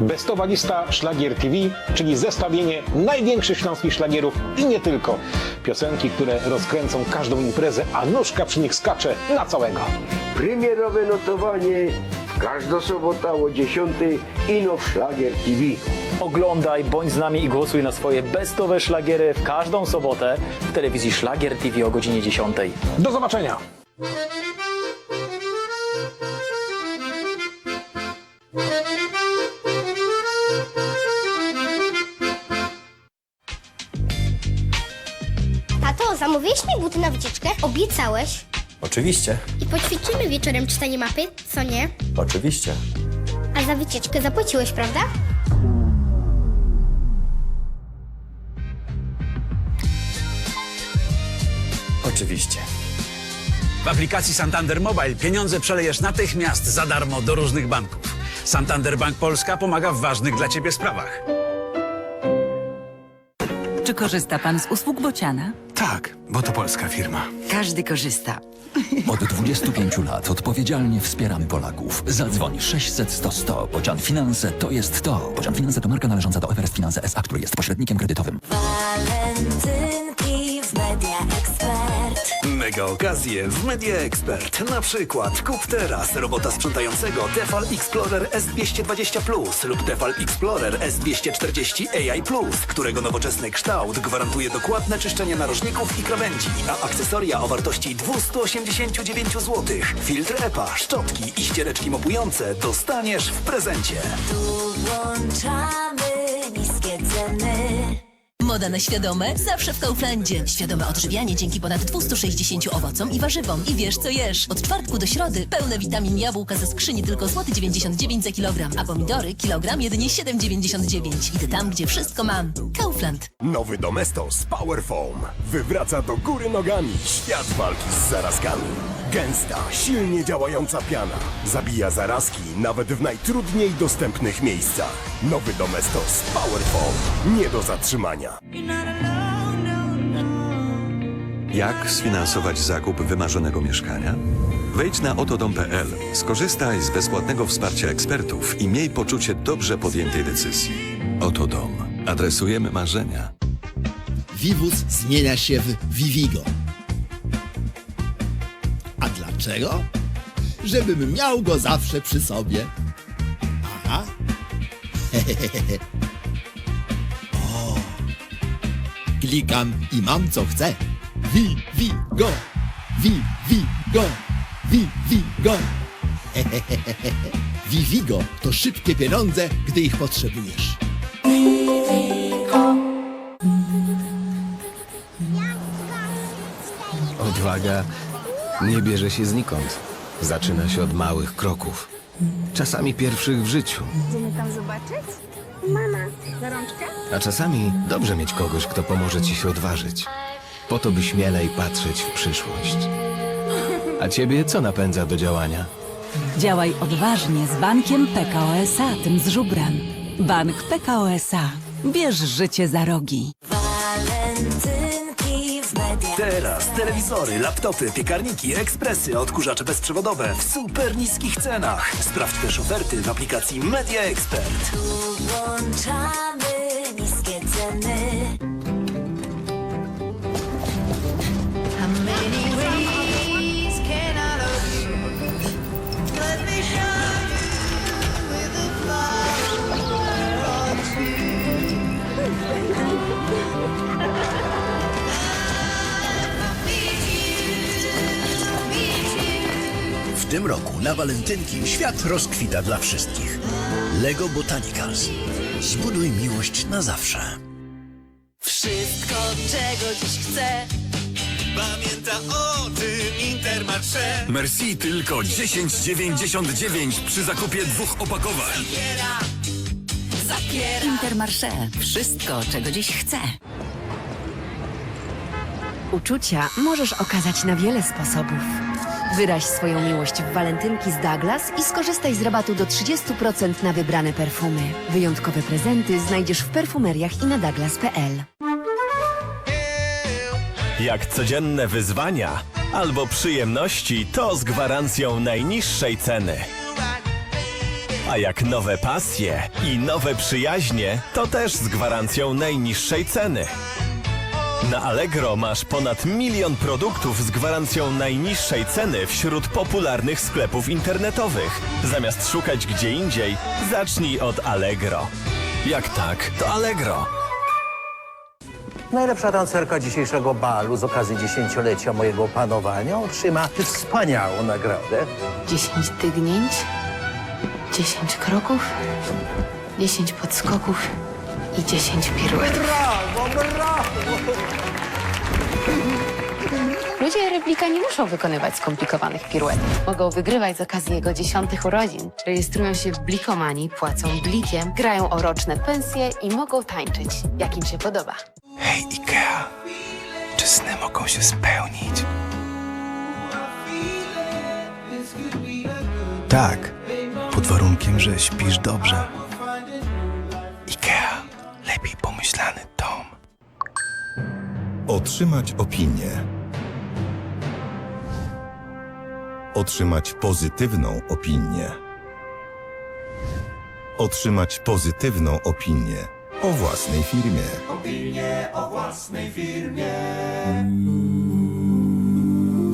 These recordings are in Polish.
Bestowa lista Szlagier TV, czyli zestawienie największych śląskich szlagierów i nie tylko. Piosenki, które rozkręcą każdą imprezę, a nóżka przy nich skacze na całego. Premierowe notowanie w każdą sobotę o 10 ino w Szlagier TV. Oglądaj, bądź z nami i głosuj na swoje bestowe szlagiery w każdą sobotę w telewizji Szlagier TV o godzinie 10. Do zobaczenia! Tato, zamówiłeś mi buty na wycieczkę? Obiecałeś. Oczywiście, I poćwiczymy wieczorem czytanie mapy, co nie? oczywiście. A za wycieczkę zapłaciłeś, prawda? Oczywiście. W aplikacji Santander Mobile pieniądze przelejesz natychmiast za darmo do różnych banków. Santander Bank Polska pomaga w ważnych dla Ciebie sprawach. Czy korzysta pan z usług Bociana? Tak, bo to polska firma. Każdy korzysta. Od 25 lat odpowiedzialnie wspieramy Polaków. Zadzwoń 600 100 100. Bocian Finanse to jest to. Bocian Finanse to marka należąca do Everest Finanse S.A., który jest pośrednikiem kredytowym. Mega okazje w Media Expert. Na przykład kup teraz robota sprzątającego Tefal Explorer S220 Plus lub Tefal Explorer S240 AI Plus, którego nowoczesny kształt gwarantuje dokładne czyszczenie narożników i krawędzi, a akcesoria o wartości 289 zł, filtr EPA, szczotki i ściereczki mopujące dostaniesz w prezencie. Tu włączamy niskie ceny. Moda na świadome? Zawsze w Kauflandzie. Świadome odżywianie dzięki ponad 260 owocom i warzywom. I wiesz co jesz. Od czwartku do środy pełne witamin jabłka ze skrzyni tylko złoty 99 za kilogram, a pomidory kilogram jedynie 7,99. Idę tam, gdzie wszystko mam. Kaufland. Nowy Domestos Power Foam wywraca do góry nogami świat walki z zarazkami. Gęsta, silnie działająca piana zabija zarazki nawet w najtrudniej dostępnych miejscach. Nowy Domestos Power Foam nie do zatrzymania. Jak sfinansować zakup wymarzonego mieszkania? Wejdź na otodom.pl, skorzystaj z bezpłatnego wsparcia ekspertów i miej poczucie dobrze podjętej decyzji. Oto dom. Adresujemy marzenia. Vivus zmienia się w Vivigo. Dlaczego? Żebym miał go zawsze przy sobie. Aha. o. Klikam i mam co chcę. Vivigo. Vivigo. Vivigo. Vivigo to szybkie pieniądze, gdy ich potrzebujesz. Odwaga nie bierze się znikąd. Zaczyna się od małych kroków. Czasami pierwszych w życiu, Idziemy tam zobaczyć? Mama, za rączkę? a czasami dobrze mieć kogoś, kto pomoże ci się odważyć. Po to, by śmielej patrzeć w przyszłość. A ciebie co napędza do działania? Działaj odważnie z bankiem PKO SA, tym z żubran. Bank PKO SA. Bierz życie za rogi. Telewizory, laptopy, piekarniki, ekspresy, odkurzacze bezprzewodowe w super niskich cenach. Sprawdź też oferty w aplikacji Media Expert. Tu włączamy niskie ceny. W tym roku na walentynki świat rozkwita dla wszystkich. Lego Botanicals. Zbuduj miłość na zawsze. Wszystko, czego dziś chcę. Pamięta o tym Intermarché. Merci tylko 10,99 przy zakupie dwóch opakowań. Intermarché. Wszystko, czego dziś chcę. Uczucia możesz okazać na wiele sposobów. Wyraź swoją miłość w walentynki z Douglas i skorzystaj z rabatu do 30% na wybrane perfumy. Wyjątkowe prezenty znajdziesz w perfumeriach i na douglas.pl. Jak codzienne wyzwania albo przyjemności, to z gwarancją najniższej ceny. A jak nowe pasje i nowe przyjaźnie, to też z gwarancją najniższej ceny. Na Allegro masz ponad milion produktów z gwarancją najniższej ceny wśród popularnych sklepów internetowych. Zamiast szukać gdzie indziej, zacznij od Allegro. Jak tak, to Allegro. Najlepsza tancerka dzisiejszego balu z okazji dziesięciolecia mojego panowania otrzyma wspaniałą nagrodę. 10 tygnięć, 10 kroków, 10 podskoków i 10 piruetów. Brawo, brawo! Ludzie replika nie muszą wykonywać skomplikowanych piruetów. Mogą wygrywać z okazji jego dziesiątych urodzin. Rejestrują się w Blikomanii, płacą blikiem, grają o roczne pensje i mogą tańczyć, jak im się podoba. Hej Ikea, czy sny mogą się spełnić? Tak, pod warunkiem, że śpisz dobrze. Otrzymać opinię. Otrzymać pozytywną opinię. Otrzymać pozytywną opinię o własnej firmie.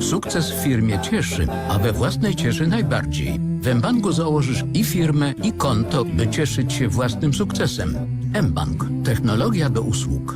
Sukces w firmie cieszy, a we własnej cieszy najbardziej. W mBanku założysz i firmę, i konto, by cieszyć się własnym sukcesem. mBank. Technologia do usług.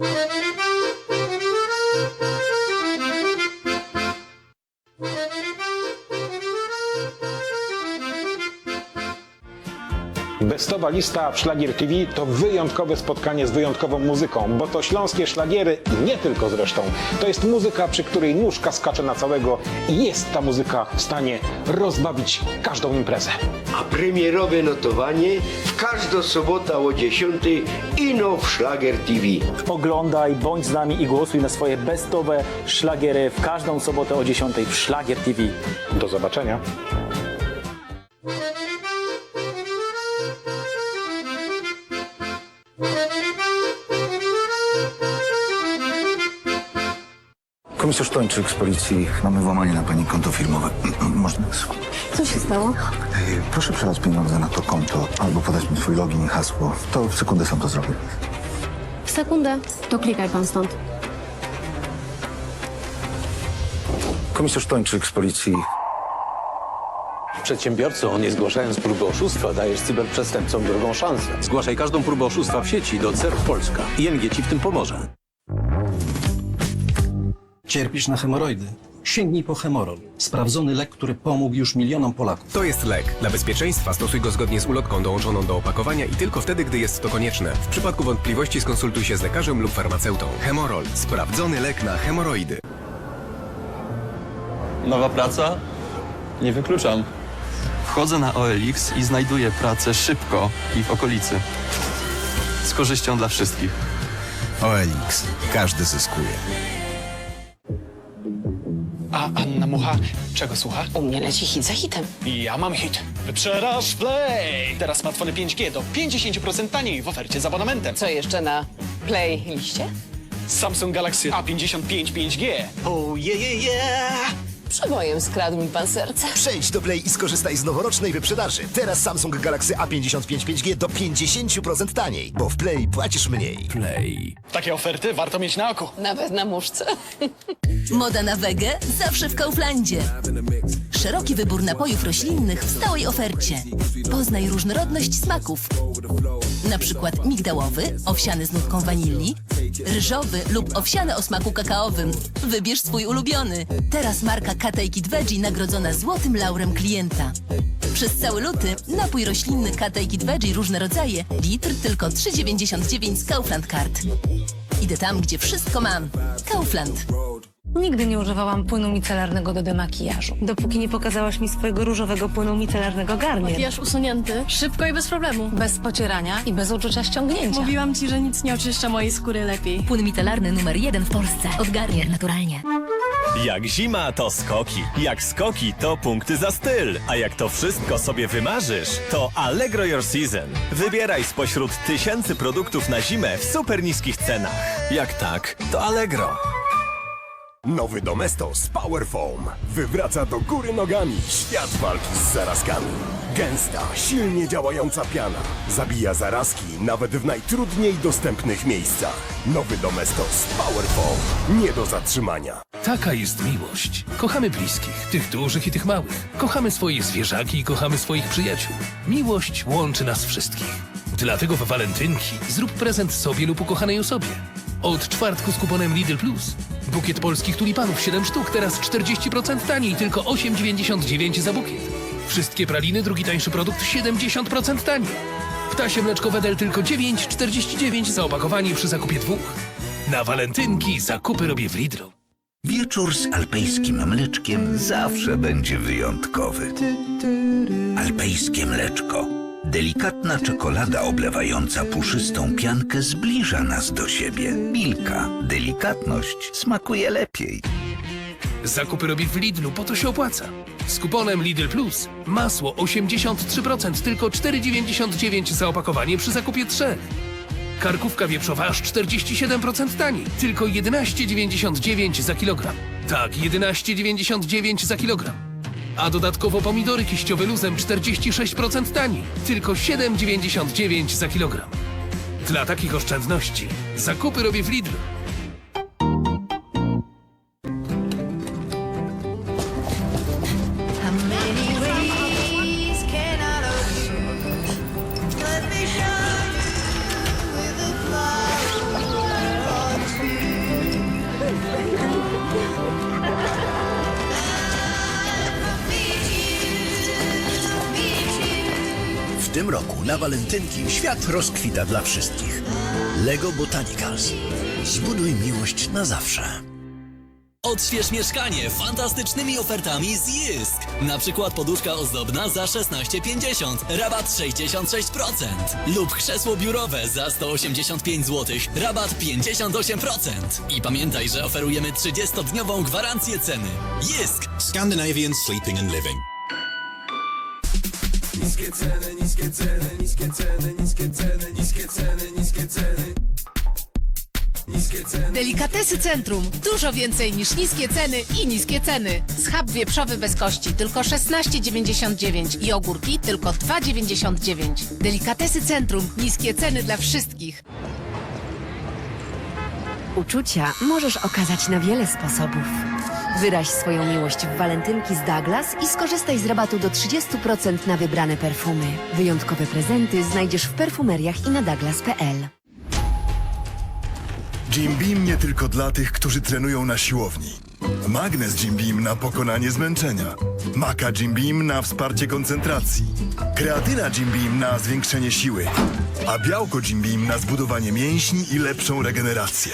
Thank you. Bestowa lista w Szlagier TV to wyjątkowe spotkanie z wyjątkową muzyką, bo to śląskie szlagiery i nie tylko zresztą. To jest muzyka, przy której nóżka skacze na całego i jest ta muzyka w stanie rozbawić każdą imprezę. A premierowe notowanie w każdą sobotę o 10 ino w Szlagier TV. Oglądaj, bądź z nami i głosuj na swoje bestowe szlagiery w każdą sobotę o 10 w Szlagier TV. Do zobaczenia. Komisarz Tończyk z policji. Mamy włamanie na pani konto firmowe. Można? Co się stało? Proszę przelać pieniądze na to konto albo podać mi swój login i hasło. To w sekundę sam to zrobię. W sekundę. To klikaj pan stąd. Komisarz Tończyk z policji. Przedsiębiorco, nie zgłaszając próby oszustwa, dajesz cyberprzestępcom drugą szansę. Zgłaszaj każdą próbę oszustwa w sieci do CERT Polska. ING ci w tym pomoże. Cierpisz na hemoroidy? Sięgnij po Hemorol. Sprawdzony lek, który pomógł już milionom Polaków. To jest lek. Dla bezpieczeństwa stosuj go zgodnie z ulotką dołączoną do opakowania i tylko wtedy, gdy jest to konieczne. W przypadku wątpliwości skonsultuj się z lekarzem lub farmaceutą. Hemorol. Sprawdzony lek na hemoroidy. Nowa praca? Nie wykluczam. Wchodzę na OLX i znajduję pracę szybko i w okolicy. Z korzyścią dla wszystkich. OLX. Każdy zyskuje. A Anna Mucha czego słucha? U mnie leci hit za hitem. Ja mam hit. Wyprzedaż Play! Teraz smartfony 5G do 50% taniej w ofercie z abonamentem. Co jeszcze na playliście? Samsung Galaxy A55 5G. Oh yeah, yeah, yeah! Przebojem skradł mi pan serce. Przejdź do Play i skorzystaj z noworocznej wyprzedaży. Teraz Samsung Galaxy A55 5G do 50% taniej, bo w Play płacisz mniej. Play. Takie oferty warto mieć na oku. Nawet na muszce. Moda na wege zawsze w Kauflandzie. Szeroki wybór napojów roślinnych w stałej ofercie. Poznaj różnorodność smaków. Na przykład migdałowy, owsiany z nutką wanilii, ryżowy lub owsiany o smaku kakaowym. Wybierz swój ulubiony. Teraz marka Kate Kit Veggie nagrodzona złotym laurem klienta. Przez cały luty napój roślinny Kate Kit Veggie różne rodzaje, litr tylko 3,99 z Kaufland Card. Idę tam, gdzie wszystko mam. Kaufland. Nigdy nie używałam płynu micelarnego do demakijażu. Dopóki nie pokazałaś mi swojego różowego płynu micelarnego Garnier. Makijaż usunięty, szybko i bez problemu. Bez pocierania i bez uczucia ściągnięcia. Mówiłam ci, że nic nie oczyszcza mojej skóry lepiej. Płyn micelarny numer jeden w Polsce. Od Garnier naturalnie. Jak zima, to skoki. Jak skoki, to punkty za styl. A jak to wszystko sobie wymarzysz, to Allegro Your Season. Wybieraj spośród tysięcy produktów na zimę w super niskich cenach. Jak tak, to Allegro. Nowy Domestos Power Foam wywraca do góry nogami świat walki z zarazkami. Gęsta, silnie działająca piana zabija zarazki nawet w najtrudniej dostępnych miejscach. Nowy Domestos Power Foam nie do zatrzymania. Taka jest miłość. Kochamy bliskich, tych dużych i tych małych. Kochamy swoje zwierzaki i kochamy swoich przyjaciół. Miłość łączy nas wszystkich. Dlatego w walentynki zrób prezent sobie lub ukochanej osobie. Od czwartku z kuponem Lidl Plus. Bukiet polskich tulipanów 7 sztuk, teraz 40% taniej, tylko 8,99 za bukiet. Wszystkie praliny, drugi tańszy produkt 70% taniej. Ptasie mleczko Wedel tylko 9,49 za opakowanie przy zakupie dwóch. Na walentynki zakupy robię w Lidlu. Wieczór z alpejskim mleczkiem zawsze będzie wyjątkowy. Alpejskie mleczko. Delikatna czekolada oblewająca puszystą piankę zbliża nas do siebie. Milka. Delikatność smakuje lepiej. Zakupy robię w Lidlu, po to się opłaca. Z kuponem Lidl Plus masło 83%, tylko 4,99 za opakowanie przy zakupie trzech. Karkówka wieprzowa aż 47% taniej, tylko 11,99 za kilogram. Tak, 11,99 za kilogram. A dodatkowo pomidory kiściowe luzem 46% taniej, tylko 7,99 za kilogram. Dla takich oszczędności zakupy robię w Lidlu. Walentynki świat rozkwita dla wszystkich. Lego Botanicals. Zbuduj miłość na zawsze. Odśwież mieszkanie fantastycznymi ofertami z Jysk. Na przykład poduszka ozdobna za 16,50, rabat 66%. Lub krzesło biurowe za 185 zł, rabat 58%. I pamiętaj, że oferujemy 30-dniową gwarancję ceny. Jysk! Scandinavian Sleeping and Living. Niskie ceny, niskie ceny, niskie ceny, niskie ceny, niskie ceny, niskie ceny. Niskie ceny. Delikatesy Centrum. Dużo więcej niż niskie ceny i niskie ceny. Schab wieprzowy bez kości tylko 16,99 i ogórki tylko 2,99. Delikatesy Centrum. Niskie ceny dla wszystkich. Uczucia możesz okazać na wiele sposobów. Wyraź swoją miłość w walentynki z Douglas i skorzystaj z rabatu do 30% na wybrane perfumy. Wyjątkowe prezenty znajdziesz w perfumeriach i na douglas.pl. Jim Beam nie tylko dla tych, którzy trenują na siłowni. Magnes Jim Beam na pokonanie zmęczenia. Maka Jim Beam na wsparcie koncentracji. Kreatyna Jim Beam na zwiększenie siły. A białko Jim Beam na zbudowanie mięśni i lepszą regenerację.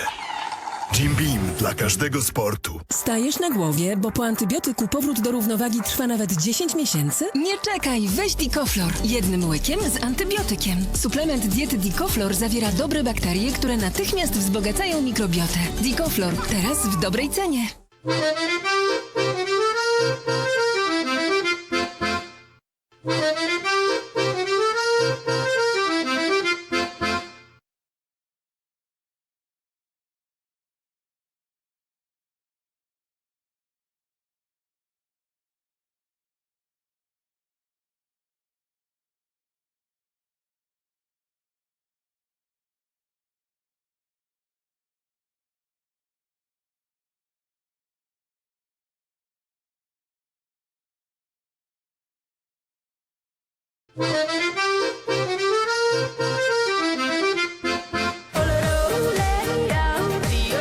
Jim Beam dla każdego sportu. Stajesz na głowie, bo po antybiotyku powrót do równowagi trwa nawet 10 miesięcy? Nie czekaj, weź Dicoflor. Jednym łykiem z antybiotykiem. Suplement diety Dicoflor zawiera dobre bakterie, które natychmiast wzbogacają mikrobiotę. Dicoflor teraz w dobrej cenie. Thank.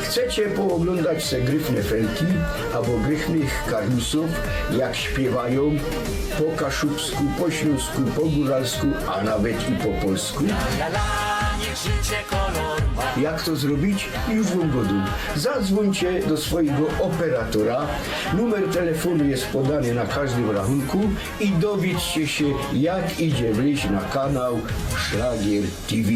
Chcecie pooglądać se gryfne felki albo gryfnych karusów, jak śpiewają po kaszubsku, po śląsku, po góralsku, a nawet i po polsku? La, la, la, niech życie jak to zrobić? Już wam godu. Zadzwońcie do swojego operatora. Numer telefonu jest podany na każdym rachunku i dowiedzcie się, jak idzie wleźć na kanał Szlagier TV.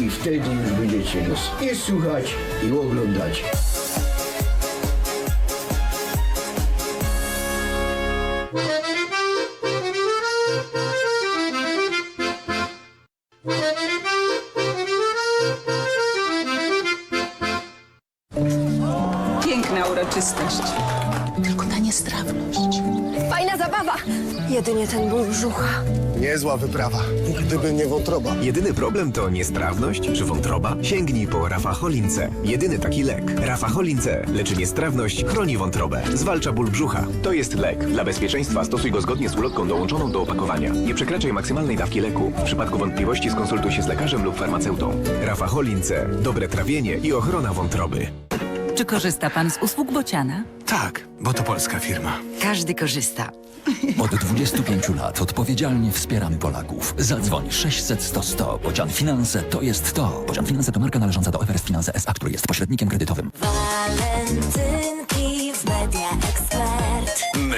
I wtedy już będziecie nas i słuchać, i oglądać. Jedynie ten ból brzucha. Niezła wyprawa, gdyby nie wątroba. Jedyny problem to niestrawność czy wątroba? Sięgnij po Rafaholince. Jedyny taki lek. Rafaholince leczy niestrawność, chroni wątrobę, zwalcza ból brzucha. To jest lek. Dla bezpieczeństwa stosuj go zgodnie z ulotką dołączoną do opakowania. Nie przekraczaj maksymalnej dawki leku. W przypadku wątpliwości skonsultuj się z lekarzem lub farmaceutą. Rafaholince. Dobre trawienie i ochrona wątroby. Czy korzysta pan z usług Bociana? Tak, bo to polska firma. Każdy korzysta. Od 25 lat odpowiedzialnie wspieramy Polaków. Zadzwoń 600 100 100. Bocian Finanse to jest to. Bocian Finanse to marka należąca do Everest Finanse S.A., który jest pośrednikiem kredytowym. Walentynki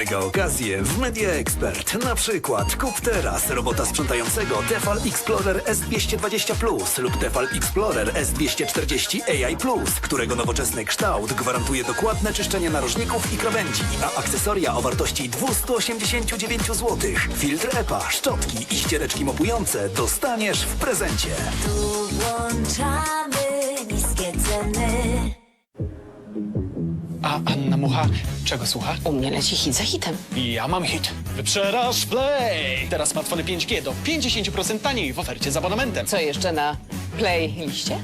Mega okazje w Media Expert. Na przykład kup teraz robota sprzątającego Tefal Explorer S220 Plus lub Tefal Explorer S240 AI Plus, którego nowoczesny kształt gwarantuje dokładne czyszczenie narożników i krawędzi, a akcesoria o wartości 289 zł. Filtr EPA, szczotki i ściereczki mopujące dostaniesz w prezencie. Tu włączamy A Anna Mucha czego słucha? U mnie leci hit za hitem. Ja mam hit. Wyprzedaż Play! Teraz smartfony 5G do 50% taniej w ofercie z abonamentem. Co jeszcze na playliście?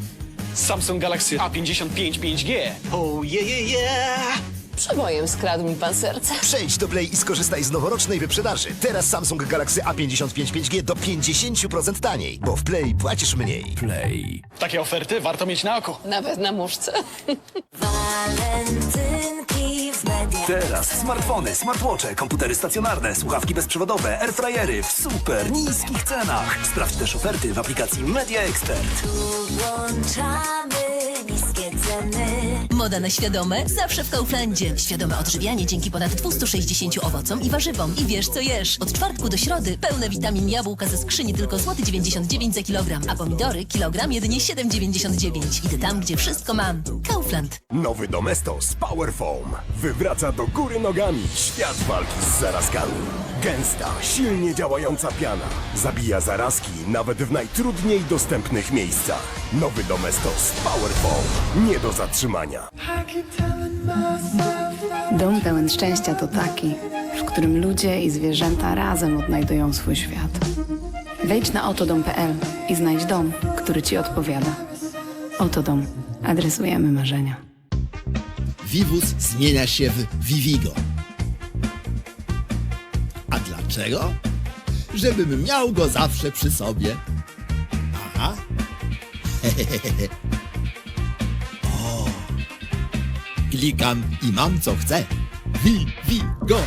Samsung Galaxy A55 5G. Oh yeah, yeah, yeah! Przebojem skradł mi pan serce. Przejdź do Play i skorzystaj z noworocznej wyprzedaży. Teraz Samsung Galaxy A55 5G do 50% taniej, bo w Play płacisz mniej. Play. Takie oferty warto mieć na oku. Nawet na muszce. Teraz smartfony, smartwatche, komputery stacjonarne, słuchawki bezprzewodowe, airfryery w super niskich cenach. Sprawdź też oferty w aplikacji Media Expert. Tu włączamy. Moda na świadome zawsze w Kauflandzie. Świadome odżywianie dzięki ponad 260 owocom i warzywom. I wiesz co jesz. Od czwartku do środy pełne witamin jabłka ze skrzyni tylko złoty 99 za kilogram, a pomidory kilogram jedynie 7,99. Idę tam, gdzie wszystko mam. Kaufland. Nowy Domestos Power Foam wywraca do góry nogami świat walki z zarazkami. Gęsta, silnie działająca piana zabija zarazki nawet w najtrudniej dostępnych miejscach. Nowy Domestos Power Foam nie do zatrzymania. Dom pełen szczęścia to taki, w którym ludzie i zwierzęta razem odnajdują swój świat. Wejdź na otodom.pl i znajdź dom, który Ci odpowiada. Oto dom. Adresujemy marzenia. Vivus zmienia się w Vivigo. A dlaczego? Żebym miał go zawsze przy sobie. Aha. o. Klikam i mam co chcę. Vivigo.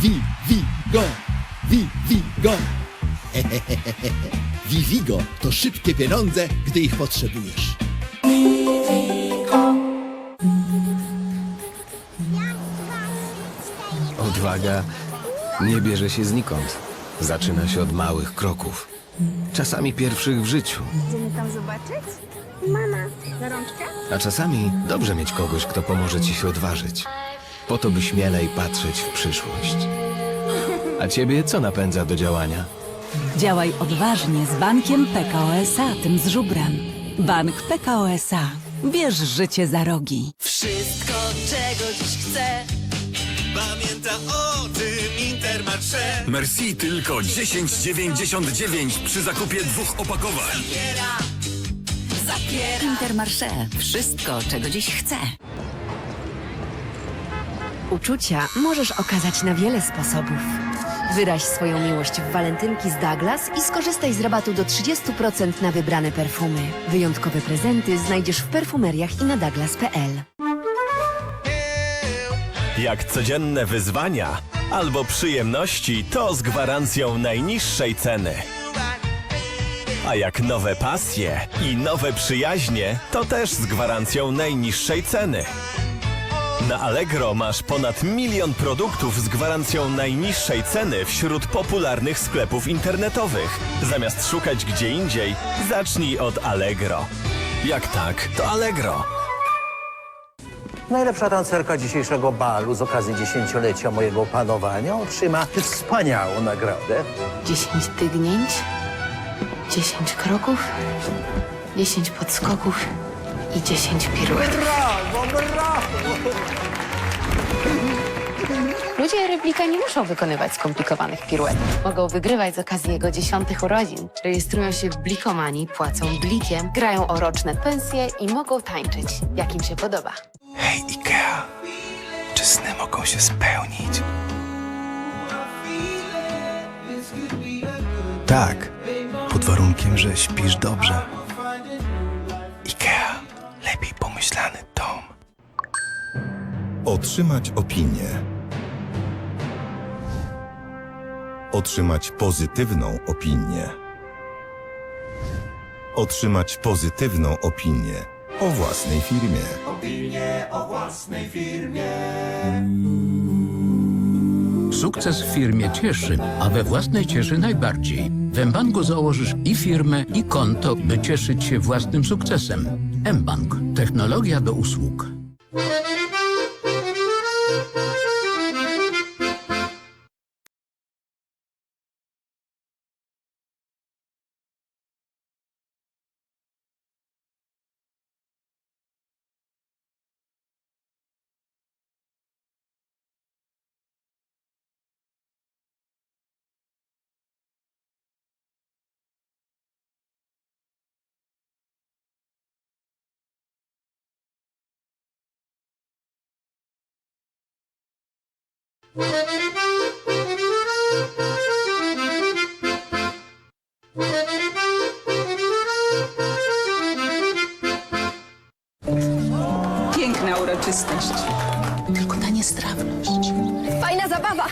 Vivigo. Vivigo. Vivigo to szybkie pieniądze, gdy ich potrzebujesz. Odwaga nie bierze się znikąd. Zaczyna się od małych kroków. Czasami pierwszych w życiu, Idziemy tam zobaczyć? Mama, rączkę? a czasami dobrze mieć kogoś, kto pomoże ci się odważyć. Po to, by śmielej patrzeć w przyszłość. A ciebie co napędza do działania? Działaj odważnie z bankiem PKO SA, tym z żubrem. Bank PKO SA. Bierz życie za rogi. Wszystko, czego dziś chcę. Pamięta o tym Intermarché. Merci tylko 10,99 przy zakupie dwóch opakowań. Intermarché. Wszystko, czego dziś chcę. Uczucia możesz okazać na wiele sposobów. Wyraź swoją miłość w walentynki z Douglas i skorzystaj z rabatu do 30% na wybrane perfumy. Wyjątkowe prezenty znajdziesz w perfumeriach i na douglas.pl. Jak codzienne wyzwania albo przyjemności, to z gwarancją najniższej ceny. A jak nowe pasje i nowe przyjaźnie, to też z gwarancją najniższej ceny. Na Allegro masz ponad milion produktów z gwarancją najniższej ceny wśród popularnych sklepów internetowych. Zamiast szukać gdzie indziej, zacznij od Allegro. Jak tak, to Allegro. Najlepsza tancerka dzisiejszego balu z okazji dziesięciolecia mojego panowania otrzyma wspaniałą nagrodę. 10 tygnięć, 10 kroków, 10 podskoków i 10 piruetów. Brawo, brawo! Ludzie replika nie muszą wykonywać skomplikowanych piruetów. Mogą wygrywać z okazji jego dziesiątych urodzin. Rejestrują się w blikomanii, płacą blikiem, grają o roczne pensje i mogą tańczyć, jak im się podoba. Hej Ikea, czy sny mogą się spełnić? Tak, pod warunkiem, że śpisz dobrze. Ikea, lepiej pomyślany dom. Otrzymać opinię. Otrzymać pozytywną opinię. Otrzymać pozytywną opinię o własnej firmie. Opinię o własnej firmie. Sukces w firmie cieszy, a we własnej cieszy najbardziej. W mBanku założysz i firmę, i konto, by cieszyć się własnym sukcesem. mBank. Technologia do usług. Piękna uroczystość. Tylko ta niestrawność. Fajna zabawa!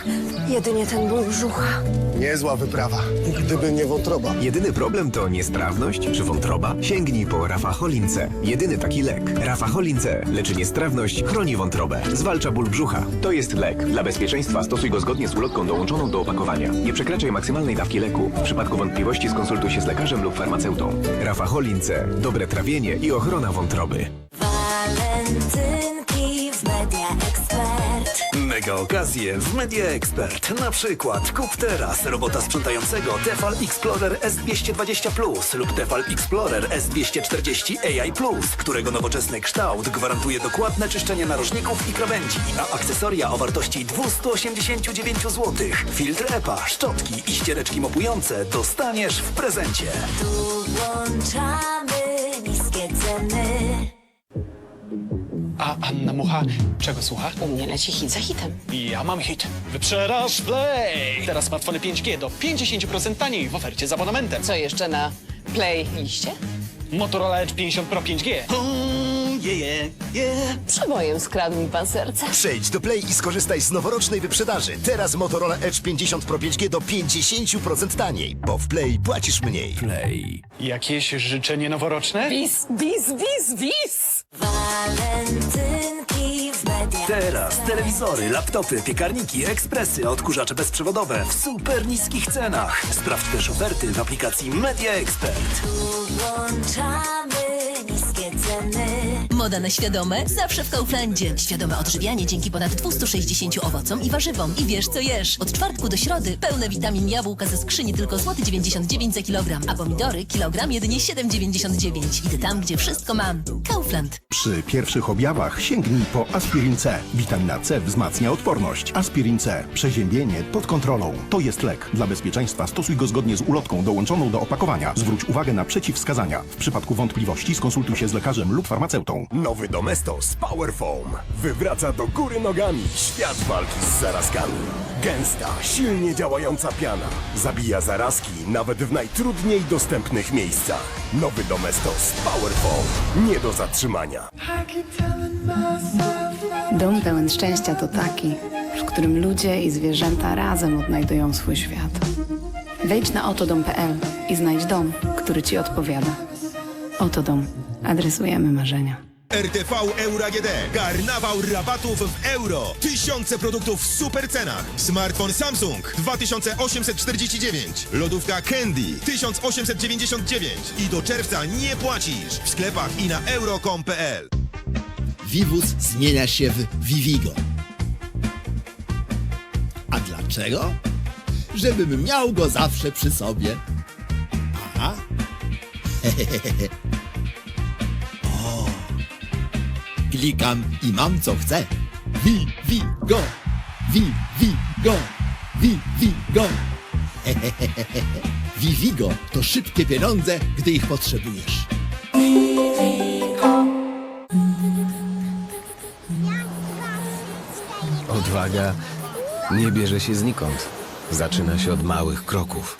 Jedynie ten ból brzucha. Niezła wyprawa. Gdyby nie wątroba. Jedyny problem to niestrawność czy wątroba? Sięgnij po Rafaholince. Jedyny taki lek. Rafaholince leczy niestrawność, chroni wątrobę, zwalcza ból brzucha. To jest lek. Dla bezpieczeństwa stosuj go zgodnie z ulotką dołączoną do opakowania. Nie przekraczaj maksymalnej dawki leku. W przypadku wątpliwości skonsultuj się z lekarzem lub farmaceutą. Rafaholince. Dobre trawienie i ochrona wątroby. Mega okazje w Media Expert. Na przykład kup teraz robota sprzątającego Tefal Explorer S220 Plus lub Tefal Explorer S240 AI Plus, którego nowoczesny kształt gwarantuje dokładne czyszczenie narożników i krawędzi, a akcesoria o wartości 289 zł. Filtr EPA, szczotki i ściereczki mopujące dostaniesz w prezencie. Tu włączamy niskie ceny. A Anna Mucha czego słucha? U mnie leci hit za hitem. Ja mam hit. Wyprzedaż Play! Teraz smartfony 5G do 50% taniej w ofercie z abonamentem. Co jeszcze na play liście? Motorola Edge 50 Pro 5G. yeah, yeah, yeah. Przebojem skradł mi pan serce. Przejdź do Play i skorzystaj z noworocznej wyprzedaży. Teraz Motorola Edge 50 Pro 5G do 50% taniej, bo w Play płacisz mniej. Play. Jakieś życzenie noworoczne? Bis, bis, bis, bis! Walentynki w Media Teraz telewizory, laptopy, piekarniki, ekspresy, odkurzacze bezprzewodowe w super niskich cenach. Sprawdź też oferty w aplikacji Media Expert. Tu włączamy. Moda na świadome? Zawsze w Kauflandzie. Świadome odżywianie dzięki ponad 260 owocom i warzywom. I wiesz co jesz. Od czwartku do środy pełne witamin jabłka ze skrzyni tylko złoty 99 za kilogram, a pomidory kilogram jedynie 7,99. Idę tam, gdzie wszystko mam. Kaufland. Przy pierwszych objawach sięgnij po aspirin C. Witamina C wzmacnia odporność. Aspirin C. Przeziębienie pod kontrolą. To jest lek. Dla bezpieczeństwa stosuj go zgodnie z ulotką dołączoną do opakowania. Zwróć uwagę na przeciwwskazania. W przypadku wątpliwości skonsultuj się z lekarzem lub farmaceutą. Nowy Domestos Power Foam wywraca do góry nogami świat walki z zarazkami. Gęsta, silnie działająca piana zabija zarazki nawet w najtrudniej dostępnych miejscach. Nowy Domestos Power Foam nie do zatrzymania. Dom pełen szczęścia to taki, w którym ludzie i zwierzęta razem odnajdują swój świat. Wejdź na otodom.pl i znajdź dom, który ci odpowiada. Oto dom. Adresujemy marzenia. RTV Euro AGD. Karnawał rabatów w euro. Tysiące produktów w super cenach. Smartfon Samsung 2849. Lodówka Candy 1899. I do czerwca nie płacisz. W sklepach i na euro.com.pl. Vivus zmienia się w Vivigo. A dlaczego? Żebym miał go zawsze przy sobie. Aha. o. Klikam i mam co chcę. Vivigo. Vivigo. Vivigo. Vivigo to szybkie pieniądze, gdy ich potrzebujesz. Odwaga nie bierze się znikąd. Zaczyna się od małych kroków.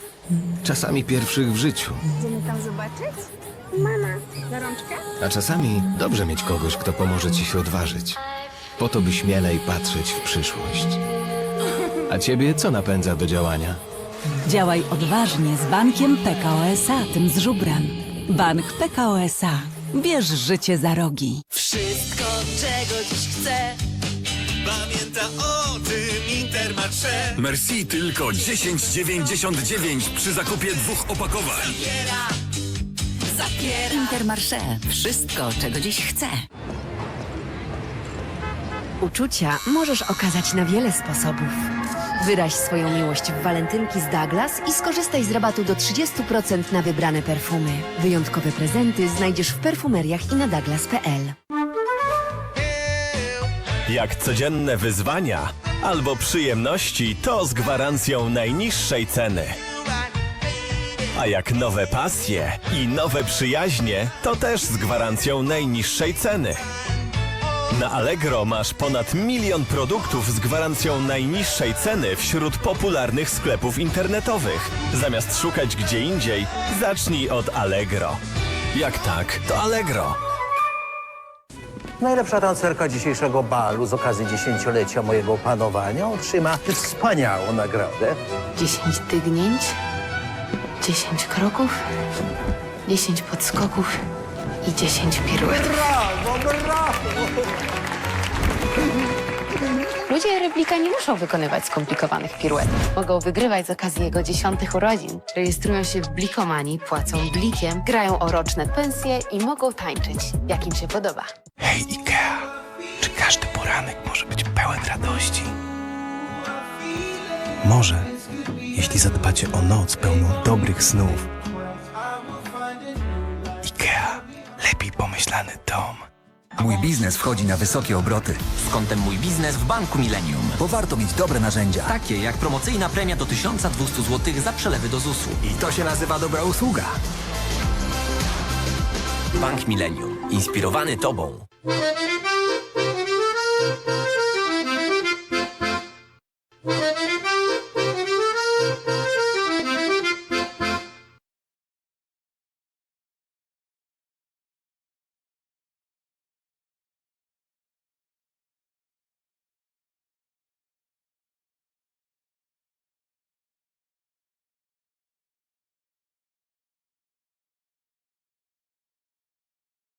Czasami pierwszych w życiu, Idziemy tam zobaczyć? Mama, za rączkę? a czasami dobrze mieć kogoś, kto pomoże ci się odważyć. Po to, by śmielej patrzeć w przyszłość. A ciebie co napędza do działania? Działaj odważnie z bankiem PKO SA, tym z żubrem. Bank PKO SA. Bierz życie za rogi. Wszystko, czego dziś chcę. Pamięta o tym Intermarché. Merci tylko 10,99 przy zakupie dwóch opakowań. Intermarché. Wszystko, czego dziś chcę. Uczucia możesz okazać na wiele sposobów. Wyraź swoją miłość w walentynki z Douglas i skorzystaj z rabatu do 30% na wybrane perfumy. Wyjątkowe prezenty znajdziesz w perfumeriach i na douglas.pl. Jak codzienne wyzwania albo przyjemności, to z gwarancją najniższej ceny. A jak nowe pasje i nowe przyjaźnie, to też z gwarancją najniższej ceny. Na Allegro masz ponad milion produktów z gwarancją najniższej ceny wśród popularnych sklepów internetowych. Zamiast szukać gdzie indziej, zacznij od Allegro. Jak tak, to Allegro. Najlepsza tancerka dzisiejszego balu z okazji dziesięciolecia mojego panowania otrzyma wspaniałą nagrodę. 10 tygnięć, 10 kroków, 10 podskoków i 10 piruetów. Brawo, brawo! Ludzie replika nie muszą wykonywać skomplikowanych piruetów. Mogą wygrywać z okazji jego dziesiątych urodzin. Rejestrują się w blikomanii, płacą blikiem, grają o roczne pensje i mogą tańczyć, jak im się podoba. Hej Ikea, czy każdy poranek może być pełen radości? Może, jeśli zadbacie o noc pełną dobrych snów. Ikea, lepiej pomyślany dom. Mój biznes wchodzi na wysokie obroty. Z kontem Mój Biznes w Banku Millennium. Bo warto mieć dobre narzędzia. Takie jak promocyjna premia do 1200 zł za przelewy do ZUS-u. I to się nazywa dobra usługa. Bank Millennium. Inspirowany Tobą.